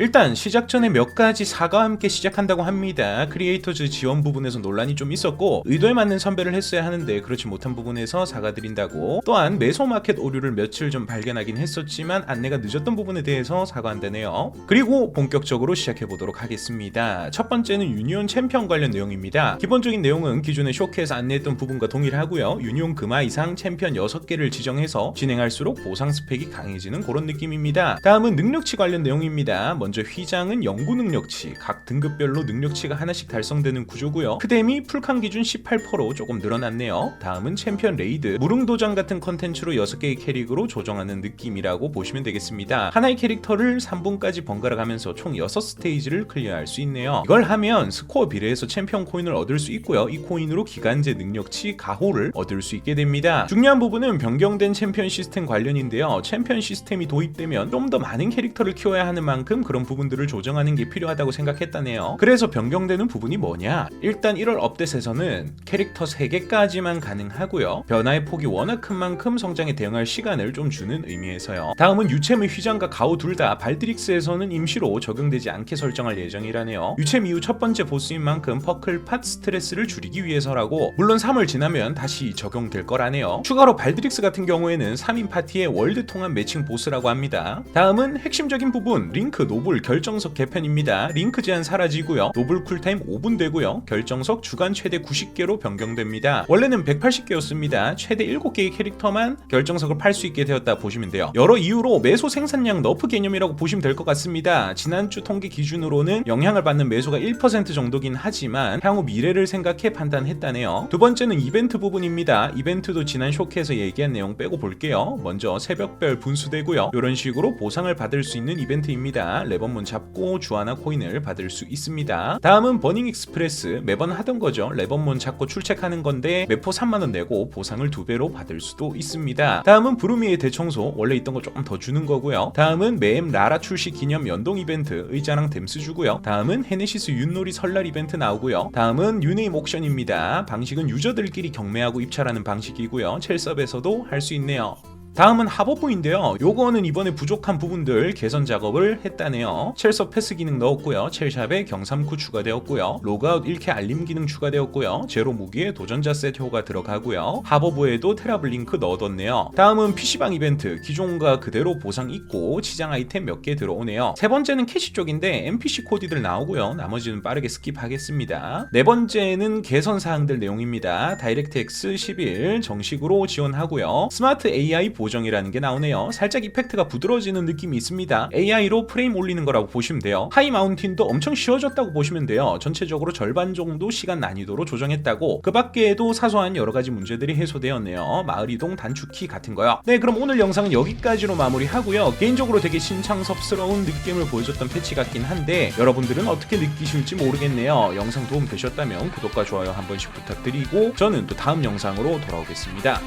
일단 시작 전에 몇 가지 사과와 함께 시작한다고 합니다. 크리에이터즈 지원 부분에서 논란이 좀 있었고 의도에 맞는 선별을 했어야 하는데 그렇지 못한 부분에서 사과드린다고 또한 메소마켓 오류를 며칠 전 발견하긴 했었지만 안내가 늦었던 부분에 대해서 사과한다네요. 그리고 본격적으로 시작해 보도록 하겠습니다. 첫 번째는 유니온 챔피언 관련 내용입니다. 기본적인 내용은 기존의 쇼케에서 안내했던 부분과 동일하고요. 유니온 금화 이상 챔피언 6개를 지정해서 진행할수록 보상 스펙이 강해지는 그런 느낌입니다. 다음은 능력치 관련 내용입니다. 먼저 휘장은 영구 능력치, 각 등급별로 능력치가 하나씩 달성되는 구조고요. 크뎀이 풀칸 기준 18%로 조금 늘어났네요. 다음은 챔피언 레이드, 무릉도장 같은 컨텐츠로 6개의 캐릭으로 조정하는 느낌이라고 보시면 되겠습니다. 하나의 캐릭터를 3분까지 번갈아 가면서 총 6스테이지를 클리어할 수 있네요. 이걸 하면 스코어 비례해서 챔피언 코인을 얻을 수 있고요. 이 코인으로 기간제 능력치 가호를 얻을 수 있게 됩니다. 중요한 부분은 변경된 챔피언 시스템 관련인데요. 챔피언 시스템이 도입되면 좀 더 많은 캐릭터를 키워야 하는 만큼 그런 부분들을 조정하는 게 필요하다고 생각했다네요. 그래서 변경되는 부분이 뭐냐? 일단 1월 업데이트에서는 캐릭터 3개까지만 가능하고요. 변화의 폭이 워낙 큰 만큼 성장에 대응할 시간을 좀 주는 의미에서요. 다음은 유체의 휘장과 가오 둘 다 발드릭스에서는 임시로 적용되지 않게 설정할 예정이라네요. 유체 이후 첫 번째 보스인 만큼 퍼클 팟 스트레스를 줄이기 위해서라고 물론 3월 지나면 다시 적용될 거라네요. 추가로 발드릭스 같은 경우에는 3인 파티의 월드 통합 매칭 보스라고 합니다. 다음은 핵심적인 부분 링크 노블 결정석 개편입니다. 링크 제한 사라지고요. 노블 쿨타임 5분 되고요. 결정석 주간 최대 90개로 변경됩니다. 원래는 180개였습니다. 최대 7개의 캐릭터만 결정석을 팔 수 있게 되었다 보시면 돼요. 여러 이유로 매소 생산량 너프 개념이라고 보시면 될 것 같습니다. 지난주 통계 기준으로는 영향을 받는 매수가 1% 정도긴 하지만 향후 미래를 생각해 판단했다네요. 두 번째는 이벤트 부분입니다. 이벤트도 지난 쇼케에서 얘기한 내용 빼고 볼게요. 먼저 새벽별 분수되고요. 이런 식으로 보상을 받을 수 있는 이벤트입니다. 레버문 잡고 주하나 코인을 받을 수 있습니다. 다음은 버닝 익스프레스 매번 하던 거죠. 레버문 잡고 출첵하는 건데 매포 3만 원 내고 보상을 두 배로 받을 수도 있습니다. 다음은 부르미의 대청소 원래 있던 거 조금 더 주는 거고요. 다음은 매엠 라라 출시 기념 연동 이벤트 의자랑 댐스 주고요. 다음은 헤네시스 윷놀이 설날 이벤트 나오고요. 다음은 유네임 옥션입니다. 방식은 유저들끼리 경매하고 입찰하는 방식이고요. 첼섭에서도 할 수 있네요. 다음은 하버부인데요. 요거는 이번에 부족한 부분들 개선 작업을 했다네요. 첼서 패스 기능 넣었고요. 첼샵에 경삼쿠 추가되었고요. 로그아웃 1캐 알림 기능 추가되었고요. 제로 무기에 도전자 셋 효가 들어가고요. 하버부에도 테라블링크 넣어뒀네요. 다음은 PC방 이벤트. 기존과 그대로 보상 있고 치장 아이템 몇 개 들어오네요. 세 번째는 캐시 쪽인데 NPC 코디들 나오고요. 나머지는 빠르게 스킵하겠습니다. 네 번째는 개선 사항들 내용입니다. 다이렉트 X 11 정식으로 지원하고요. 스마트 AI 보정이라는 게 나오네요. 살짝 이펙트가 부드러워지는 느낌이 있습니다. AI로 프레임 올리는 거라고 보시면 돼요. 하이 마운틴도 엄청 쉬워졌다고 보시면 돼요. 전체적으로 절반 정도 시간 난이도로 조정했다고. 그 밖에도 사소한 여러 가지 문제들이 해소되었네요. 마을 이동 단축키 같은 거요. 네, 그럼 오늘 영상은 여기까지로 마무리하고요. 개인적으로 되게 신창섭스러운 느낌을 보여줬던 패치 같긴 한데 여러분들은 어떻게 느끼실지 모르겠네요. 영상 도움 되셨다면 구독과 좋아요 한 번씩 부탁드리고 저는 또 다음 영상으로 돌아오겠습니다.